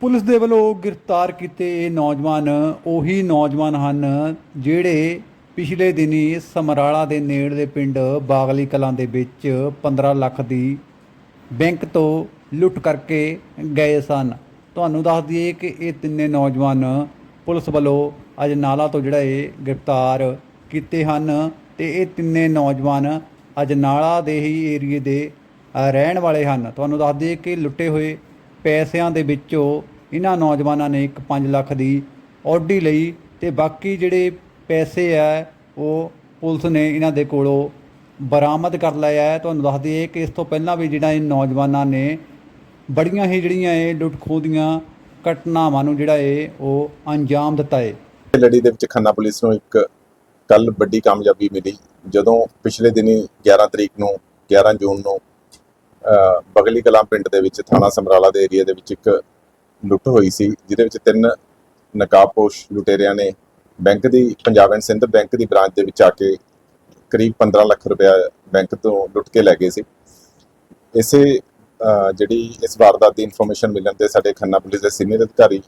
Police ਦੇ ਵੱਲੋਂ ਗ੍ਰਿਫਤਾਰ ਕੀਤੇ ਇਹ ਨੌਜਵਾਨ ਉਹੀ ਨੌਜਵਾਨ ਹਨ ਜਿਹੜੇ ਪਿਛਲੇ ਦਿਨੀ ਸਮਰਾਲਾ ਦੇ ਨੇੜਲੇ ਪਿੰਡ ਬਾਗਲੀ ਕਲਾਂ ਦੇ ਵਿੱਚ 15 ਲੱਖ ਦੀ ਬੈਂਕ ਤੋਂ ਲੁੱਟ ਕਰਕੇ ਗਏ ਸਨ। ਤੁਹਾਨੂੰ ਦੱਸ ਦਈਏ ਕਿ ਇਹ ਤਿੰਨੇ ਨੌਜਵਾਨ ਪੁਲਿਸ ਵੱਲੋਂ ਅੱਜ ਨਾਲਾ ਤੋਂ ਜਿਹੜਾ ਇਹ ਗ੍ਰਿਫਤਾਰ ਕੀਤੇ ਹਨ ਤੇ ਇਹ ਤਿੰਨੇ ਨੌਜਵਾਨ ਅਜਨਾਲਾ ਦੇ ਹੀ ਏਰੀਏ ਦੇ ਰਹਿਣ ਵਾਲੇ ਹਨ। ਤੁਹਾਨੂੰ ਦੱਸ ਦਈਏ ਕਿ ਲੁੱਟੇ ਹੋਏ ਪੈਸਿਆਂ ਦੇ ਵਿੱਚੋਂ ਇਹਨਾਂ ਨੌਜਵਾਨਾਂ ਨੇ ਇੱਕ 5 ਲੱਖ ਦੀ ਔਡੀ ਲਈ ਤੇ ਬਾਕੀ ਜਿਹੜੇ ਪੈਸੇ ਆ, ਉਹ ਪੁਲਿਸ ਨੇ ਇਹਨਾਂ ਦੇ ਕੋਲੋਂ ਬਰਾਮਦ ਕਰ ਲਿਆ ਹੈ ਤੁਹਾਨੂੰ ਦੱਸ ਦਈਏ ਕਿ ਇਸ ਤੋਂ ਪਹਿਲਾਂ ਵੀ ਜਿਹੜਾ ਇਹ ਨੌਜਵਾਨਾਂ ਨੇ ਬੜੀਆਂ ਹੀ ਜਿਹੜੀਆਂ ਇਹ ਲੁੱਟ ਖੋਹ ਦੀਆਂ ਘਟਨਾਵਾਂ ਨੂੰ ਜਿਹੜਾ ਇਹ, ਉਹ ਅੰਜਾਮ ਦਿੱਤਾ ਹੈ ਲੜੀ ਦੇ ਵਿੱਚ ਖੰਨਾ ਪੁਲਿਸ ਨੂੰ ਇੱਕ ਕੱਲ ਵੱਡੀ ਕਾਮਯਾਬੀ ਮਿਲੀ। ਜਦੋਂ ਪਿਛਲੇ ਦਿਨੀ 11 ਤਰੀਕ ਨੂੰ 11 ਜੂਨ ਨੂੰ ਬਗਲੀ ਕਲਾਂ ਪਿੰਡ ਦੇ ਵਿੱਚ ਥਾਣਾ ਸਮਰਾਲਾ ਦੇ ਏਰੀਆ ਦੇ ਵਿੱਚ ਇੱਕ ਲੁੱਟ ਹੋਈ ਸੀ, ਜਿਹਦੇ ਵਿੱਚ ਤਿੰਨ ਨਕਾਬਪੋਸ਼ ਲੁਟੇਰਿਆਂ ਨੇ ਬੈਂਕ ਦੀ, ਪੰਜਾਬ ਐਂਡ ਸਿੰਧ ਬੈਂਕ ਦੀ ਬ੍ਰਾਂਚ ਦੇ ਵਿੱਚ ਆ ਕੇ ਕਰੀਬ 15 ਲੱਖ ਰੁਪਇਆ ਬੈਂਕ ਤੋਂ ਲੁੱਟ ਕੇ ਲੈ ਗਏ ਸੀ। ਇਸੇ ਜਿਹੜੀ ਇਸ ਵਾਰਦਾਤ ਦੀ ਇਨਫੋਰਮੇਸ਼ਨ ਮਿਲਣ ਤੇ ਸਾਡੇ ਖੰਨਾ ਪੁਲਿਸ ਦੇ ਸੀਨੀਅਰ ਅਧਿਕਾਰੀ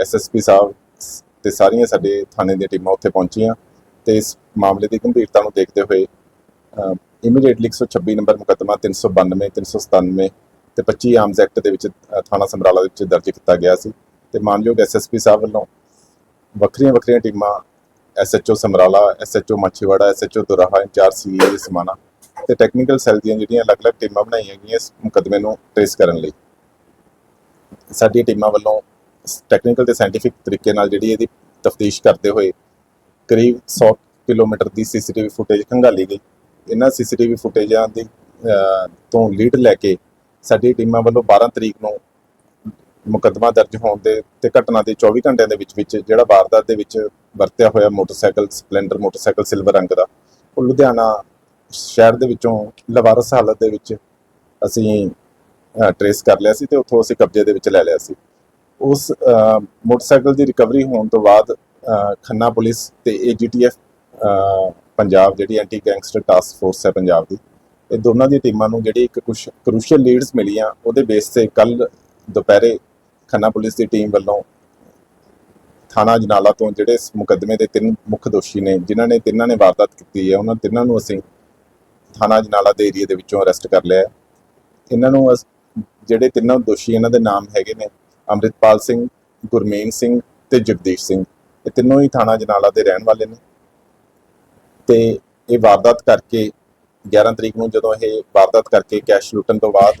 ਐਸਐਸਪੀ ਸਾਹਿਬ ਸ- ਤੇ ਸਾਰੀਆਂ ਸਾਡੇ ਥਾਣੇ ਦੀਆਂ ਟੀਮਾਂ ਉੱਥੇ ਪਹੁੰਚੀਆਂ ਤੇ ਇਸ ਮਾਮਲੇ ਦੀ ਗੰਭੀਰਤਾ ਨੂੰ ਦੇਖਦੇ ਹੋਏ ਇਮੀਡੀਏਟਲੀ 126 ਨੰਬਰ ਮੁਕੱਦਮਾ 392 397 ਤੇ 25 ਆਰਮਸ ਐਕਟ ਦੇ ਵਿੱਚ ਥਾਣਾ ਸਮਰਾਲਾ ਦੇ ਵਿੱਚ ਦਰਜ ਕੀਤਾ ਗਿਆ ਸੀ ਤੇ ਮਾਨਯੋਗ ਐਸਐਸਪੀ ਸਾਹਿਬ ਵੱਲੋਂ ਵੱਖਰੀਆਂ ਵੱਖਰੀਆਂ ਟੀਮਾਂ SHO Samrala SHO Machhiwara SHO Doraha incharge CA Samana ਤੇ ਟੈਕਨੀਕਲ ਸੈੱਲ ਦੀਆਂ ਜਿਹੜੀਆਂ ਅਲੱਗ-ਅਲੱਗ ਟੀਮਾਂ ਬਣਾਈਆਂ ਗਈਆਂ ਇਸ ਮੁਕੱਦਮੇ ਨੂੰ ਟ੍ਰੇਸ ਕਰਨ ਲਈ। ਸਾਡੀਆਂ ਟੀਮਾਂ ਵੱਲੋਂ ਟੈਕਨੀਕਲ ਤੇ ਸਾਇੰਟੀਫਿਕ ਤਰੀਕੇ ਨਾਲ ਜਿਹੜੀ ਇਹਦੀ ਤਫਤੀਸ਼ ਕਰਦੇ ਹੋਏ ਕਰੀਬ 100 ਕਿਲੋਮੀਟਰ ਦੀ ਸੀਸੀਟੀਵੀ ਫੁਟੇਜ ਖੰਗਾਲੀ ਗਈ। ਇਹਨਾਂ ਸੀਸੀਟੀਵੀ ਫੁਟੇਜਾਂ ਦੀ ਤੋਂ ਲੀਡ ਲੈ ਕੇ ਸਾਡੀ ਟੀਮਾਂ ਵੱਲੋਂ 12 ਤਰੀਕ ਨੂੰ ਮੁਕੱਦਮਾ ਦਰਜ ਹੋਣ ਦੇ ਤੇ ਘਟਨਾ ਦੇ 24 ਘੰਟਿਆਂ ਦੇ ਵਿੱਚ ਵਿੱਚ ਜਿਹੜਾ ਵਾਰਦਾਤ ਦੇ ਵਿੱਚ ਵਰਤਿਆ ਹੋਇਆ ਮੋਟਰਸਾਈਕਲ, ਸਪਲੈਂਡਰ ਮੋਟਰਸਾਈਕਲ ਸਿਲਵਰ ਰੰਗ ਦਾ, ਉਹ ਲੁਧਿਆਣਾ ਸ਼ਹਿਰ ਦੇ ਵਿੱਚੋਂ ਲਵਾਰਸ ਹਾਲਤ ਦੇ ਵਿੱਚ ਅਸੀਂ ਟਰੇਸ ਕਰ ਲਿਆ ਸੀ ਤੇ ਉੱਥੋਂ ਅਸੀਂ ਕਬਜ਼ੇ ਦੇ ਵਿੱਚ ਲੈ ਲਿਆ ਸੀ। ਉਸ ਮੋਟਰਸਾਈਕਲ ਦੀ ਰਿਕਵਰੀ ਹੋਣ ਤੋਂ ਬਾਅਦ ਖੰਨਾ ਪੁਲਿਸ ਤੇ ਏਜੀਟੀਐਫ ਪੰਜਾਬ ਜਿਹੜੀ ਐਂਟੀ ਗੈਂਗਸਟਰ ਟਾਸਕ ਫੋਰਸ ਹੈ ਪੰਜਾਬ ਦੀ, ਇਹ ਦੋਨਾਂ ਦੀ ਟੀਮਾਂ ਨੂੰ ਜਿਹੜੀ ਇੱਕ ਕੁਝ ਕਰੂਸ਼ੀਅਲ ਲੀਡਸ ਮਿਲੀਆਂ, ਉਹਦੇ ਬੇਸ ਤੇ ਕੱਲ ਦੁਪਹਿਰੇ ਖੰਨਾ ਪੁਲਿਸ ਦੀ ਟੀਮ ਵੱਲੋਂ ਥਾਣਾ ਜਨਾਲਾ ਤੋਂ ਜਿਹੜੇ ਇਸ ਮੁਕੱਦਮੇ ਦੇ ਤਿੰਨ ਮੁੱਖ ਦੋਸ਼ੀ ਨੇ, ਜਿਨ੍ਹਾਂ ਨੇ ਤਿੰਨਾਂ ਨੇ ਵਾਰਦਾਤ ਕੀਤੀ ਹੈ, ਉਹਨਾਂ ਤਿੰਨਾਂ ਨੂੰ ਅਸੀਂ ਥਾਣਾ ਜਨਾਲਾ ਦੇ ਏਰੀਆ ਦੇ ਵਿੱਚੋਂ ਅਰੈਸਟ ਕਰ ਲਿਆ ਇਹਨਾਂ ਨੂੰ ਅਸ- ਜਿਹੜੇ ਤਿੰਨਾਂ ਦੋਸ਼ੀ ਇਹਨਾਂ ਦੇ ਨਾਮ ਹੈਗੇ ਨੇ, ਅੰਮ੍ਰਿਤਪਾਲ ਸਿੰਘ, ਗੁਰਮੇਨ ਸਿੰਘ ਤੇ ਜਗਦੀਸ਼ ਸਿੰਘ, ਇਹ ਤਿੰਨੋਂ ਹੀ ਥਾਣਾ ਜਨਾਲਾ ਦੇ ਰਹਿਣ ਵਾਲੇ ਨੇ। ਤੇ ਇਹ ਵਾਰਦਾਤ ਕਰਕੇ 11 ਤਰੀਕ ਨੂੰ ਜਦੋਂ ਇਹ ਵਾਰਦਾਤ ਕਰਕੇ ਕੈਸ਼ ਲੁੱਟਣ ਤੋਂ ਬਾਅਦ,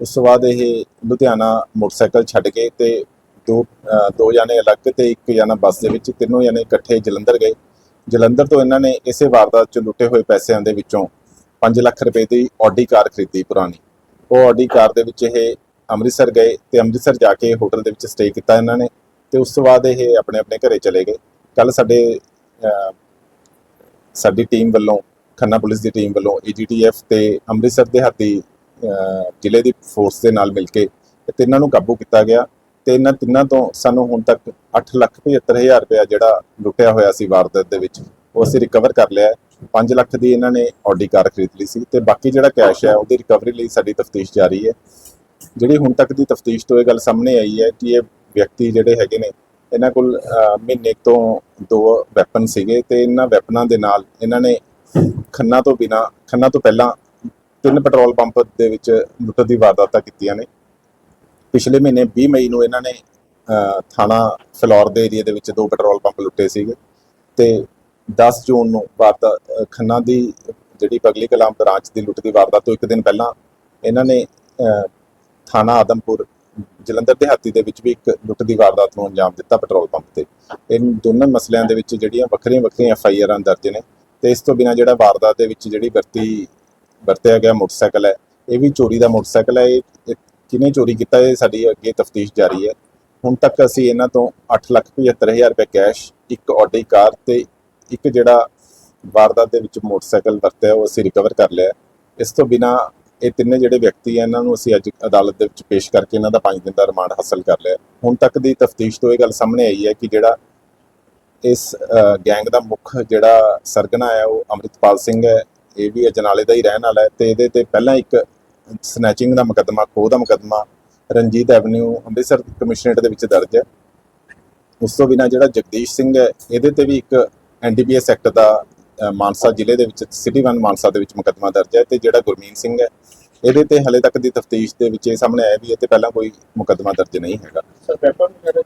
ਉਸ ਤੋਂ ਬਾਅਦ ਇਹ ਲੁਧਿਆਣਾ ਮੋਟਰਸਾਈਕਲ ਛੱਡ ਕੇ ਤੇ ਦੋ ਦੋ ਜਾਣੇ ਅਲੱਗ ਤੇ ਇੱਕ ਜਾਣਾ ਬੱਸ ਦੇ ਵਿੱਚ, ਤਿੰਨੋਂ ਜਾਣੇ ਇਕੱਠੇ ਜਲੰਧਰ ਗਏ। ਜਲੰਧਰ ਤੋਂ ਇਹਨਾਂ ਨੇ ਇਸੇ ਵਾਰਦਾਤ 'ਚ ਲੁੱਟੇ ਹੋਏ ਪੈਸਿਆਂ ਦੇ ਵਿੱਚੋਂ 5 ਲੱਖ ਰੁਪਏ ਦੀ ਆਡੀ ਕਾਰ ਖਰੀਦੀ ਪੁਰਾਣੀ। ਉਹ ਆਡੀ ਕਾਰ ਦੇ ਵਿੱਚ ਇਹ ਅੰਮ੍ਰਿਤਸਰ ਗਏ ਤੇ ਅੰਮ੍ਰਿਤਸਰ ਜਾ ਕੇ ਹੋਟਲ ਦੇ ਵਿੱਚ ਸਟੇ ਕੀਤਾ ਇਹਨਾਂ ਨੇ ਤੇ ਉਸ ਤੋਂ ਬਾਅਦ ਇਹ ਆਪਣੇ ਆਪਣੇ ਘਰੇ ਚਲੇ ਗਏ। ਕੱਲ ਸਾਡੇ ਸਾਡੀ ਟੀਮ ਵੱਲੋਂ, ਖੰਨਾ ਪੁਲਿਸ ਦੀ ਟੀਮ ਵੱਲੋਂ ਏਜੀਟੀਐਫ ਤੇ ਅੰਮ੍ਰਿਤਸਰ ਦੇ ਹਾਤੀ ਜ਼ਿਲ੍ਹੇ ਦੀ ਫੋਰਸ ਦੇ ਨਾਲ ਮਿਲ ਕੇ ਤਿੰਨਾਂ ਨੂੰ ਕਾਬੂ ਕੀਤਾ ਗਿਆ ਤੇ ਇਹਨਾਂ ਤਿੰਨਾਂ ਤੋਂ ਸਾਨੂੰ ਹੁਣ ਤੱਕ 875000 ਰੁਪਇਆ ਜਿਹੜਾ ਲੁੱਟਿਆ ਹੋਇਆ ਸੀ ਵਾਰਦਾਤ ਦੇ ਵਿੱਚ, ਉਹ ਅਸੀਂ ਰਿਕਵਰ ਕਰ ਲਿਆ ਹੈ। 5 ਲੱਖ ਦੀ ਇਹਨਾਂ ਨੇ ਆਡੀ ਕਾਰ ਖਰੀਦ ਲਈ ਸੀ ਤੇ ਬਾਕੀ ਜਿਹੜਾ ਕੈਸ਼ ਹੈ ਉਹਦੀ ਰਿਕਵਰੀ ਲਈ ਸਾਡੀ ਤਫਤੀਸ਼ ਜਾਰੀ ਹੈ। ਜਿਹੜੀ ਹੁਣ ਤੱਕ ਦੀ ਤਫਤੀਸ਼ ਤੋਂ ਇਹ ਗੱਲ ਸਾਹਮਣੇ ਆਈ ਹੈ ਕਿ ਇਹ ਵਿਅਕਤੀ ਜਿਹੜੇ ਹੈਗੇ ਨੇ ਇਹਨਾਂ ਕੋਲ ਮਹੀਨੇ ਤੋਂ ਦੋ ਵੈਪਨ ਸੀਗੇ ਤੇ ਇਹਨਾਂ ਵੈਪਨਾਂ ਦੇ ਨਾਲ ਇਹਨਾਂ ਨੇ ਖੰਨਾ ਤੋਂ ਬਿਨਾ, ਖੰਨਾ ਤੋਂ ਪਹਿਲਾਂ ਤਿੰਨ ਪੈਟਰੋਲ ਪੰਪ ਦੇ ਵਿੱਚ ਲੁੱਟ ਦੀ ਵਾਰਦਾਤਾਂ ਕੀਤੀਆਂ ਨੇ। ਪਿਛਲੇ ਮਹੀਨੇ 20 ਮਈ ਨੂੰ ਇਹਨਾਂ ਨੇ ਥਾਣਾ ਫਲੋਰ ਦੇ ਏਰੀਆ ਦੇ ਵਿੱਚ ਦੋ ਪੈਟਰੋਲ ਪੰਪ ਲੁੱਟੇ ਸੀਗੇ ਤੇ 10 ਜੂਨ ਨੂੰ ਵਾਰਦਾ ਖੰਨਾ ਦੀ ਜਿਹੜੀ ਪਗਲੀ ਕਲਾਮ ਬ੍ਰਾਂਚ ਦੀ ਲੁੱਟ ਦੀ ਵਾਰਦਾਤ ਤੋਂ ਇੱਕ ਦਿਨ ਪਹਿਲਾਂ ਇਹਨਾਂ ਨੇ ਥਾਣਾ ਆਦਮਪੁਰ ਜਲੰਧਰ ਦਿਹਾਤੀ ਦੇ ਵਿੱਚ ਵੀ ਇੱਕ ਲੁੱਟ ਦੀ ਵਾਰਦਾਤ ਨੂੰ ਅੰਜਾਮ ਦਿੱਤਾ ਪੈਟਰੋਲ ਪੰਪ ਤੇ। ਇਹ ਦੋਨਾਂ ਮਸਲਿਆਂ ਦੇ ਵਿੱਚ ਜਿਹੜੀਆਂ ਵੱਖਰੀਆਂ ਵੱਖਰੀਆਂ ਐਫ ਆਈ ਆਰਾਂ ਦਰਜ ਨੇ ਤੇ ਇਸ ਤੋਂ ਬਿਨਾ ਜਿਹੜਾ ਵਾਰਦਾਤ ਦੇ ਵਿੱਚ ਜਿਹੜੀ ਵਰਤੀ, ਵਰਤਿਆ ਗਿਆ ਮੋਟਰਸਾਈਕਲ ਹੈ, ਇਹ ਵੀ ਚੋਰੀ ਦਾ ਮੋਟਰਸਾਈਕਲ ਹੈ, ਇਹ ਇਹ ਚੋਰੀ ਕੀਤਾ ਇਹ ਸਾਡੀ ਅੱਗੇ ਤਫਤੀਸ਼ ਜਾਰੀ ਹੈ। ਹੁਣ ਤੱਕ ਅਸੀਂ ਇਹਨਾਂ ਤੋਂ 875000 ਰੁਪਏ ਕੈਸ਼, ਇੱਕ ਆਡੀ ਕਾਰ ਤੇ ਇੱਕ ਜਿਹੜਾ ਵਾਰਦਾਤ ਦੇ ਵਿੱਚ ਮੋਟਰਸਾਈਕਲ ਵਰਤਿਆ ਉਹ ਅਸੀਂ ਰਿਕਵਰ ਕਰ ਲਿਆ। ਇਸ ਤੋਂ ਬਿਨਾ ਇਹ ਤਿੰਨੇ ਜਿਹੜੇ ਵਿਅਕਤੀ ਆ, ਇਹਨਾਂ ਨੂੰ ਅਸੀਂ ਅੱਜ ਅਦਾਲਤ ਦੇ ਵਿੱਚ ਪੇਸ਼ ਕਰਕੇ ਇਹਨਾਂ ਦਾ 5 ਦਿਨ ਦਾ ਰਿਮਾਂਡ ਹਾਸਲ ਕਰ ਲਿਆ। ਹੁਣ ਤੱਕ ਦੀ ਤਫਤੀਸ਼ ਤੋਂ ਇਹ ਗੱਲ ਸਾਹਮਣੇ ਆਈ ਹੈ ਕਿ ਜਿਹੜਾ ਇਸ ਗੈਂਗ ਦਾ ਮੁੱਖ ਜਿਹੜਾ ਸਰਗਨਾ ਹੈ, ਉਹ ਅੰਮ੍ਰਿਤਪਾਲ ਸਿੰਘ ਹੈ। ਇਹ ਵੀ ਅਜਨਾਲੇ ਦਾ ਹੀ ਰਹਿਣ ਵਾਲਾ ਹੈ ਤੇ ਇਹਦੇ ਤੇ ਪਹਿਲਾਂ ਇੱਕ ਸਨੈਚਿੰਗ ਦਾ ਮੁਕੱਦਮਾ, ਖੋਹ ਦਾ ਮੁਕੱਦਮਾ ਰਣਜੀਤ ਐਵਨਿਊ ਅੰਮ੍ਰਿਤਸਰ ਕਮਿਸ਼ਨਰੇਟ ਦੇ ਵਿੱਚ ਦਰਜ ਹੈ। ਉਸ ਤੋਂ ਬਿਨਾਂ ਜਿਹੜਾ ਜਗਦੀਸ਼ ਸਿੰਘ ਹੈ, ਇਹਦੇ ਤੇ ਵੀ ਇੱਕ ਐਨਡੀਪੀਐਸ ਐਕਟ ਦਾ ਮਾਨਸਾ ਜ਼ਿਲ੍ਹੇ ਦੇ ਵਿੱਚ ਸਿਟੀ 1 ਮਾਨਸਾ ਦੇ ਵਿੱਚ ਮੁਕੱਦਮਾ ਦਰਜ ਹੈ ਤੇ ਜਿਹੜਾ ਗੁਰਮੀਤ ਸਿੰਘ ਹੈ ਇਹਦੇ ਤੇ ਹਲੇ ਤੱਕ ਦੀ ਤਫਤੀਸ਼ ਦੇ ਵਿੱਚ ਇਹ ਸਾਹਮਣੇ ਆਇਆ ਵੀ ਇਹ ਤੇ ਪਹਿਲਾਂ ਕੋਈ ਮੁਕੱਦਮਾ ਦਰਜ ਨਹੀਂ ਹੈਗਾ। ਸਰ ਵੈਪਨ ਵਗੈਰਾ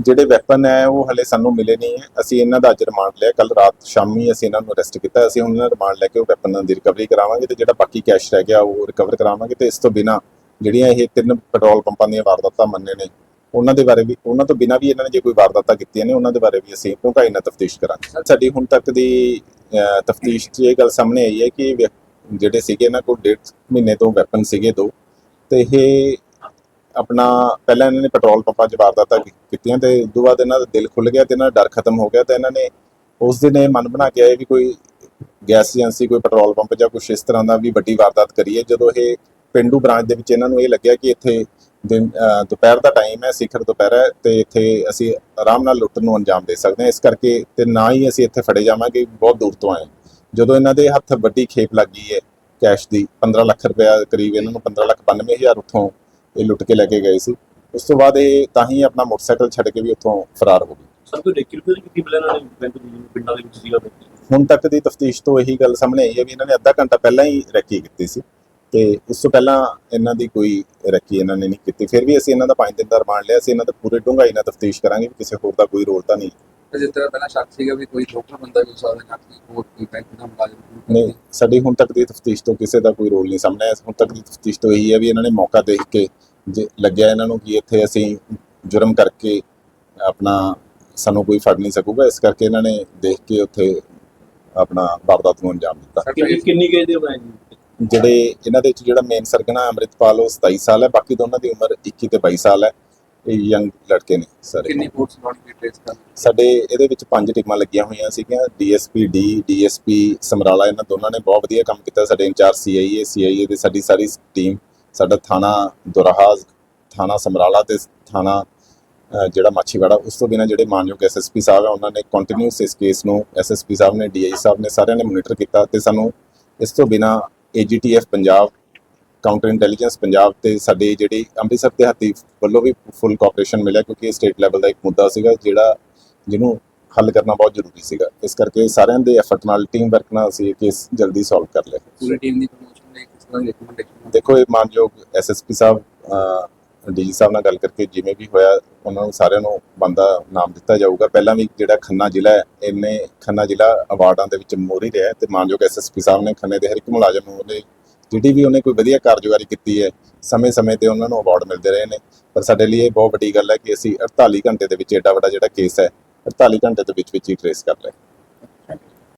ਜਿਹੜੀ ਵੈਪਨ ਹੈ ਉਹ ਹਲੇ ਸਾਨੂੰ ਮਿਲੇ ਨਹੀਂ ਹੈ। ਅਸੀਂ ਇਹਨਾਂ ਦਾ ਅੱਜ ਰਿਮਾਂਡ ਲਿਆ ਕੱਲ ਰਾਤ ਸ਼ਾਮੀ ਅਸੀਂ ਇਹਨਾਂ ਨੂੰ ਅਰੈਸਟ ਕੀਤਾ। ਅਸੀਂ ਉਹਨਾਂ ਦਾ ਰਿਮਾਂਡ ਲੈ ਕੇ ਉਹ ਵੈਪਨਾਂ ਦੀ ਰਿਕਵਰੀ ਕਰਾਵਾਂਗੇ ਤੇ ਜਿਹੜਾ ਬਾਕੀ ਕੈਸ਼ ਰਹਿ ਗਿਆ ਉਹ ਰਿਕਵਰ ਕਰਾਵਾਂਗੇ ਤੇ ਇਸ ਤੋਂ ਬਿਨਾ ਜਿਹੜੀਆਂ ਇਹ ਤਿੰਨ ਪੈਟਰੋਲ ਪੰਪਾਂ ਦੀਆਂ ਵਾਰਦਾਤਾਂ ਮੰਨੇ ਨੇ ਉਹਨਾਂ ਦੇ ਬਾਰੇ ਵੀ ਉਹਨਾਂ ਤੋਂ ਬਿਨਾ ਵੀ ਇਹਨਾਂ ਨੇ ਜੇ ਕੋਈ ਵਾਰਦਾਤਾਂ ਕੀਤੀਆਂ ਨੇ ਉਹਨਾਂ ਦੇ ਬਾਰੇ ਵੀ ਅਸੀਂ ਡੂੰਘਾਈ ਨਾਲ ਤਫਤੀਸ਼ ਕਰਾਂਗੇ। ਸਾਡੀ ਹੁਣ ਤੱਕ ਦੀ ਤਫਤੀਸ਼ 'ਚ ਇਹ ਗੱਲ ਸਾਹਮਣੇ ਆਈ ਹੈ ਕਿ ਜਿਹੜੇ ਸੀਗੇ ਇਹਨਾਂ ਕੋਲ ਡੇਢ ਮਹੀਨੇ ਤੋਂ ਵੈਪਨ ਸੀਗੇ ਦੋ ਤੇ ਇਹ ਆਪਣਾ ਪਹਿਲਾਂ ਇਹਨਾਂ ਨੇ ਪੈਟਰੋਲ ਪੰਪਾਂ 'ਚ ਵਾਰਦਾਤਾਂ ਕੀਤੀਆਂ ਤੇ ਉਸ ਤੋਂ ਬਾਅਦ ਇਹਨਾਂ ਦਾ ਦਿਲ ਖੁੱਲ ਗਿਆ ਤੇ ਇਹਨਾਂ ਦਾ ਡਰ ਖਤਮ ਹੋ ਗਿਆ ਤੇ ਇਹਨਾਂ ਨੇ ਉਸ ਦਿਨ ਇਹ ਮਨ ਬਣਾ ਕੇ ਆਏ ਵੀ ਕੋਈ ਗੈਸ ਏਜੰਸੀ ਕੋਈ ਪੈਟਰੋਲ ਪੰਪ ਜਾਂ ਕੁਛ ਇਸ ਤਰ੍ਹਾਂ ਦਾ ਵੀ ਵੱਡੀ ਵਾਰਦਾਤ ਕਰੀਏ। ਜਦੋਂ ਇਹ ਪਿੰਡੂ ਬ੍ਰਾਂਚ ਦੇ ਵਿੱਚ ਇਹਨਾਂ ਨੂੰ ਇਹ ਲੱਗਿਆ ਕਿ ਇੱਥੇ ਦਿਨ ਦੁਪਹਿਰ ਦਾ ਟਾਈਮ ਹੈ ਸਿਖਰ ਦੁਪਹਿਰ ਹੈ ਤੇ ਇੱਥੇ ਅਸੀਂ ਆਰਾਮ ਨਾਲ ਲੁੱਟ ਨੂੰ ਅੰਜਾਮ ਦੇ ਸਕਦੇ ਹਾਂ। ਇਸ ਕਰਕੇ ਤੇ ਨਾ ਹੀ ਅਸੀਂ ਇੱਥੇ ਫੜੇ ਜਾਵਾਂਗੇ ਬਹੁਤ ਦੂਰ ਤੋਂ ਆਏ। ਜਦੋਂ ਇਹਨਾਂ ਦੇ ਹੱਥ ਵੱਡੀ ਖੇਪ ਲੱਗ ਹੈ ਕੈਸ਼ ਦੀ 15 ਲੱਖ ਰੁਪਇਆ ਕਰੀਬ ਇਹਨਾਂ ਨੂੰ 15 ਲੱਖ 92 ਹਜ਼ਾਰ ਉੱਥੋਂ ਇਹ ਲੁੱਟ ਕੇ ਲੈ ਕੇ ਗਏ ਸੀ। ਉਸ ਤੋਂ ਬਾਅਦ ਇਹ ਤਾਂ ਹੀ ਆਪਣਾ ਮੋਟਰਸਾਈਕਲ ਛੱਡ ਕੇ ਵੀ ਉੱਥੋਂ ਫਰਾਰ ਹੋ ਗਏ। ਸਰ ਕੋਈ ਰੇਕੀ ਰਿਪੇਅਰ ਕੀਤੀ ਪਹਿਲਾਂ ਇਹਨਾਂ ਨੇ ਬੈਂਕ ਦੀ ਪਿੰਡਾਂ ਦੇ ਵਿੱਚ ਸੀਗਾ? ਹੁਣ ਤੱਕ ਦੀ ਤਫਤੀਸ਼ ਤੋਂ ਇਹੀ ਗੱਲ ਸਾਹਮਣੇ ਆਈ ਹੈ ਵੀ ਇਹਨਾਂ ਨੇ ਅੱਧਾ ਘੰਟਾ ਪਹਿਲਾਂ ਹੀ ਰੈਕੀ ਕੀਤੀ ਸੀ। ਤੇ ਉਸ ਤੋਂ ਪਹਿਲਾਂ ਇਹਨਾਂ ਦੀ ਕੋਈ ਰੈਕੀ ਇਹਨਾਂ ਨੇ ਨਹੀਂ ਕੀਤੀ। ਫਿਰ ਵੀ ਅਸੀਂ ਇਹਨਾਂ ਦਾ 5 ਦਿਨ ਦਾ ਰਿਮਾਂਡ ਲਿਆ ਸੀ ਇਹਨਾਂ ਦਾ ਪੂਰੇ ਡੂੰਘਾਈ ਨਾਲ ਤਫਤੀਸ਼ ਕਰਾਂਗੇ ਵੀ ਕਿਸੇ ਹੋਰ ਦਾ ਕੋਈ ਰੋਲ ਤਾਂ ਨਹੀਂ। ਤੇ ਜਿਸ ਤਰ੍ਹਾਂ ਪਹਿਲਾਂ ਸ਼ੱਕ ਸੀਗਾ ਵੀ ਕੋਈ ਲੋਕਲ ਬੰਦਾ ਵੀ ਹੋ ਸਕਦਾ ਜਾਂ ਕੋਈ ਹੋਰ ਕੋਈ ਬੈਂਕ ਦਾ ਮੁਲਾਜ਼ਮ ਨਹੀਂ ਸਾਡੀ ਹੁਣ ਤੱਕ ਦੀ ਤਫਤੀਸ਼ ਤੋਂ ਕਿਸੇ ਦਾ ਕੋਈ ਰੋਲ ਨਹੀਂ ਸਾਹਮਣੇ ਆਇਆ। ਹੁਣ ਤੱਕ ਦੀ ਤਫਤੀਸ਼ ਤੋਂ ਇਹੀ ਹੈ ਵੀ ਇਹਨਾਂ ਨੇ ਮੌਕਾ ਦੇਖ ਕੇ ਜੇ ਲੱਗਿਆ ਇਹਨਾਂ ਨੂੰ ਕਿ ਇੱਥੇ ਅਸੀਂ ਜੁਰਮ ਕਰਕੇ ਆਪਣਾ ਸਾਨੂੰ ਕੋਈ ਫੜ ਨਹੀਂ ਸਕੂਗਾ ਇਸ ਕਰਕੇ ਇਹਨਾਂ ਨੇ ਦੇਖ ਕੇ ਉੱਥੇ ਆਪਣਾ ਵਾਰਦਾਤ ਨੂੰ ਅੰਜਾਮ ਦਿੱਤਾ। ਕਿੰਨੀ ਕਿੰਨੀ ਗਏ ਦੇ ਬਣਾਏ ਜੀ? ਜਿਹੜੇ ਇਹਨਾਂ ਦੇ ਵਿੱਚ ਜਿਹੜਾ ਮੇਨ ਸਰਗਨਾ ਅੰਮ੍ਰਿਤਪਾਲ ਉਹ 27 ਸਾਲ ਹੈ ਬਾਕੀ ਦੋਨਾਂ ਦੀ ਉਮਰ 21 ਤੇ 22 ਸਾਲ ਹੈ। ਇਹ ਯੰਗ ਲੜਕੇ ਨੇ ਸਾਰੇ। ਕਿੰਨੀ ਫੋਰਸ ਲਾਉਣੀ ਵੀ ਟ੍ਰੇਸ ਕਰ ਸਾਡੇ ਇਹਦੇ ਵਿੱਚ ਪੰਜ ਟੀਮਾਂ ਲੱਗੀਆਂ ਹੋਈਆਂ ਸੀਗੀਆਂ ਡੀਐਸਪੀ ਡੀ ਡੀਐਸਪੀ ਸਮਰਾਲਾ ਇਹਨਾਂ ਦੋਨਾਂ ਨੇ ਬਹੁਤ ਵਧੀਆ ਕੰਮ ਕੀਤਾ। ਸਾਡੇ ਇੰਚਾਰਜ ਸੀਆਈਏ ਸੀਆਈਏ ਦੀ ਸਾਡੀ ਸਾਰੀ ਟੀਮ ਸਾਡਾ ਥਾਣਾ ਦੁਰਾਹਾ ਥਾਣਾ ਸਮਰਾਲਾ ਤੇ ਥਾਣਾ ਜਿਹੜਾ ਮਾਛੀਵਾੜਾ ਉਸ ਤੋਂ ਬਿਨਾਂ ਜਿਹੜੇ ਮਾਨਯੋਗ ਐਸਐਸਪੀ ਸਾਹਿਬ ਹੈ ਉਹਨਾਂ ਨੇ ਕੰਟੀਨਿਊਸ ਇਸ ਕੇਸ ਨੂੰ ਐਸਐਸਪੀ ਸਾਹਿਬ ਨੇ ਡੀਆਈ ਸਾਹਿਬ ਨੇ ਸਾਰਿਆਂ ਨੇ ਮੋਨੀਟਰ ਕੀਤਾ ਤੇ ਸਾਨੂੰ ਇਸ ਤੋਂ ਬਿਨਾਂ AGTF Punjab counter intelligence Punjab ਤੇ ਸਾਡੇ ਜਿਹੜੀ ਅੰਮ੍ਰਿਤਸਰ ਤੇ ਹੱਤੀ ਵੱਲੋਂ ਵੀ ਫੁੱਲ ਕੋਆਪਰੇਸ਼ਨ ਮਿਲਿਆ ਕਿਉਂਕਿ ਇਹ ਸਟੇਟ ਲੈਵਲ ਦਾ ਇੱਕ ਮੁੱਦਾ ਸੀਗਾ ਜਿਹੜਾ ਜਿਹਨੂੰ ਹੱਲ ਕਰਨਾ ਬਹੁਤ ਜ਼ਰੂਰੀ ਸੀਗਾ। ਇਸ ਕਰਕੇ ਸਾਰਿਆਂ ਦੇ ਐਫਰਟ ਨਾਲ ਟੀਮ ਵਰਕ ਨਾਲ ਅਸੀਂ ਇਹ ਕੇਸ ਜਲਦੀ ਸੋਲਵ ਕਰ ਲਿਆ। ਪੂਰੀ ਟੀਮ ਦੀ ਪ੍ਰਮੋਸ਼ਨ ਲਈ ਕਿਸ ਤਰ੍ਹਾਂ ਦੇਖੋ ਇਹ ਮਾਨਯੋਗ ਐਸਐਸਪੀ ਸਾਹਿਬ ਡੀਜੀ ਸਾਹਿਬ ਨਾਲ ਗੱਲ ਕਰਕੇ ਜਿਵੇਂ ਵੀ ਹੋਇਆ, ਉਹਨਾਂ ਨੂੰ ਸਾਰਿਆਂ ਨੂੰ ਬੰਦਾ ਨਾਮ ਦਿੱਤਾ ਜਾਊਗਾ। ਪਹਿਲਾਂ ਵੀ ਜਿਹੜਾ ਖੰਨਾ ਜ਼ਿਲ੍ਹਾ ਹੈ, ਇਹਨੇ ਖੰਨਾ ਜ਼ਿਲ੍ਹਾ ਅਵਾਰਡਾਂ ਦੇ ਵਿੱਚ ਮੋਹਰੀ ਰਿਹਾ ਹੈ ਤੇ ਮਾਨਯੋਗ ਐਸਐਸਪੀ ਸਾਹਿਬ ਨੇ ਖੰਨੇ ਦੇ ਹਰ ਇੱਕ ਮੁਲਾਜ਼ਮ ਨੂੰ ਉਹਨੇ, ਜਿਹੜੀ ਵੀ ਉਹਨੇ ਕੋਈ ਵਧੀਆ ਕਾਰਜਕਾਰੀ ਕੀਤੀ ਹੈ, ਸਮੇਂ-ਸਮੇਂ ਤੇ ਉਹਨਾਂ ਨੂੰ ਅਵਾਰਡ ਮਿਲਦੇ ਰਹੇ ਨੇ। ਪਰ ਸਾਡੇ ਲਈ ਇਹ ਬਹੁਤ ਵੱਡੀ ਗੱਲ ਹੈ ਕਿ ਅਸੀਂ 48 ਘੰਟੇ ਦੇ ਵਿੱਚ ਏਡਾ ਵੱਡਾ ਜਿਹੜਾ ਕੇਸ ਹੈ 48 ਘੰਟੇ ਦੇ ਵਿੱਚ ਵਿੱਚ ਹੀ ਟ੍ਰੇਸ ਕਰ ਲਏ